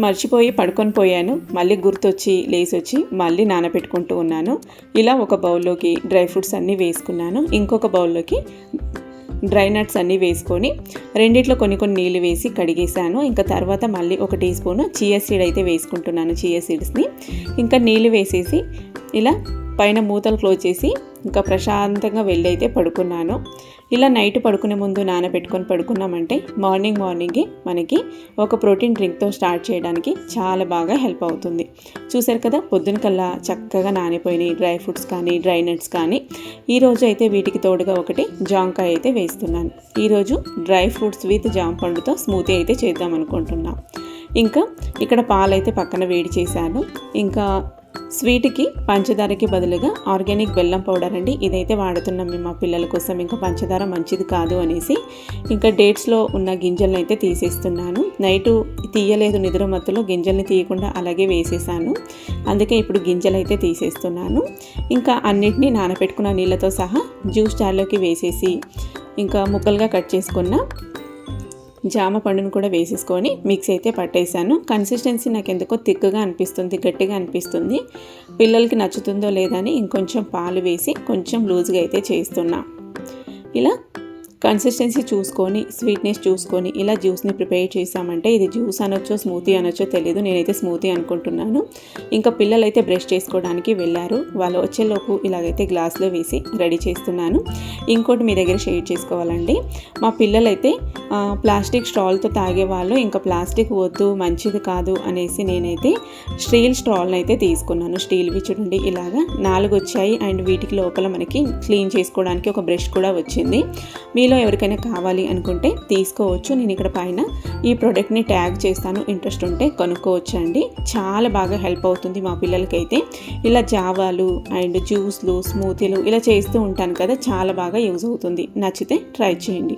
మర్చిపోయి పడుకొని పోయాను. మళ్ళీ గుర్తొచ్చి లేసొచ్చి మళ్ళీ నానబెట్టుకుంటూ ఉన్నాను. ఇలా ఒక బౌల్లోకి డ్రై ఫ్రూట్స్ అన్నీ వేసుకున్నాను. ఇంకొక బౌల్లోకి డ్రై నట్స్ అన్నీ వేసుకొని రెండిట్లో కొన్ని కొన్ని నీళ్ళు వేసి కడిగేసాను ఇంకా తర్వాత మళ్ళీ ఒక టీ స్పూన్ చియా సీడ్ అయితే వేసుకుంటున్నాను చియా సీడ్స్ని ఇంకా నీళ్ళు వేసేసి ఇలా పైన మూతలు క్లోజ్ చేసి ఇంకా ప్రశాంతంగా వెళ్ళి అయితే పడుకున్నాను. ఇలా నైట్ పడుకునే ముందు నానబెట్టుకొని పడుకున్నామంటే మార్నింగ్ మార్నింగే మనకి ఒక ప్రోటీన్ డ్రింక్తో స్టార్ట్ చేయడానికి చాలా బాగా హెల్ప్ అవుతుంది. చూసారు కదా పొద్దున కల్లా చక్కగా నానిపోయినాయి డ్రై ఫ్రూట్స్ కానీ డ్రై నట్స్ కానీ. ఈరోజు అయితే వీటికి తోడుగా ఒకటి జాంకాయ అయితే వేస్తున్నాను. ఈరోజు డ్రై ఫ్రూట్స్ విత్ జామ పండుతో స్మూతీ అయితే చేద్దాం అనుకుంటున్నాం. ఇంకా ఇక్కడ పాలైతే పక్కన వేడి చేశాను. ఇంకా స్వీట్కి పంచదారకి బదులుగా ఆర్గానిక్ బెల్లం పౌడర్ అండి. ఇదైతే వాడుతున్నాం మేము మా పిల్లల కోసం. ఇంకా పంచదార మంచిది కాదు అనేసి ఇంకా డేట్స్లో ఉన్న గింజలను అయితే తీసేస్తున్నాను. నైటు తీయలేదు నిద్ర మత్తులో గింజల్ని తీయకుండా అలాగే వేసేసాను. అందుకే ఇప్పుడు గింజలు అయితే తీసేస్తున్నాను. ఇంకా అన్నిటినీ నానబెట్టుకున్న నీళ్ళతో సహా జ్యూస్ జార్లోకి వేసేసి ఇంకా ముక్కలుగా కట్ చేసుకున్న జామ పండును కూడా వేసేసుకొని మిక్స్ అయితే పట్టేశాను. కన్సిస్టెన్సీ నాకు ఎందుకో తిక్కుగా అనిపిస్తుంది గట్టిగా అనిపిస్తుంది. పిల్లలకి నచ్చుతుందో లేదని ఇంకొంచెం పాలు వేసి కొంచెం లూజ్గా అయితే చేస్తున్నా. ఇలా కన్సిస్టెన్సీ చూసుకొని స్వీట్నెస్ చూసుకొని ఇలా జ్యూస్ని ప్రిపేర్ చేసామంటే ఇది జ్యూస్ అనొచ్చో స్మూతీ అనొచ్చో తెలియదు నేనైతే స్మూతీ అనుకుంటున్నాను. ఇంకా పిల్లలైతే బ్రష్ చేసుకోవడానికి వెళ్ళారు. వాళ్ళు వచ్చేలోపు ఇలాగైతే గ్లాస్లో వేసి రెడీ చేస్తున్నాను. ఇంకోటి మీ దగ్గర షేర్ చేసుకోవాలండి. మా పిల్లలైతే ప్లాస్టిక్ స్టాల్తో తాగేవాళ్ళు ఇంకా ప్లాస్టిక్ వద్దు మంచిది కాదు అనేసి నేనైతే స్టీల్ స్టాల్ని అయితే తీసుకున్నాను స్టీల్వి చూడండి ఇలాగా నాలుగు వచ్చాయి అండ్ వీటికి లోపల మనకి క్లీన్ చేసుకోవడానికి ఒక బ్రష్ కూడా వచ్చింది. మీలో మీలో ఎవరికైనా కావాలి అనుకుంటే తీసుకోవచ్చు. నేను ఇక్కడ పైన ఈ ప్రోడక్ట్ని ట్యాగ్ చేస్తాను. ఇంట్రెస్ట్ ఉంటే కొనుక్కోవచ్చు అండి. చాలా బాగా హెల్ప్ అవుతుంది మా పిల్లలకైతే. ఇలా జావాలు అండ్ జ్యూస్లు స్మూతీలు ఇలా చేస్తూ ఉంటాను కదా చాలా బాగా యూజ్ అవుతుంది. నచ్చితే ట్రై చేయండి.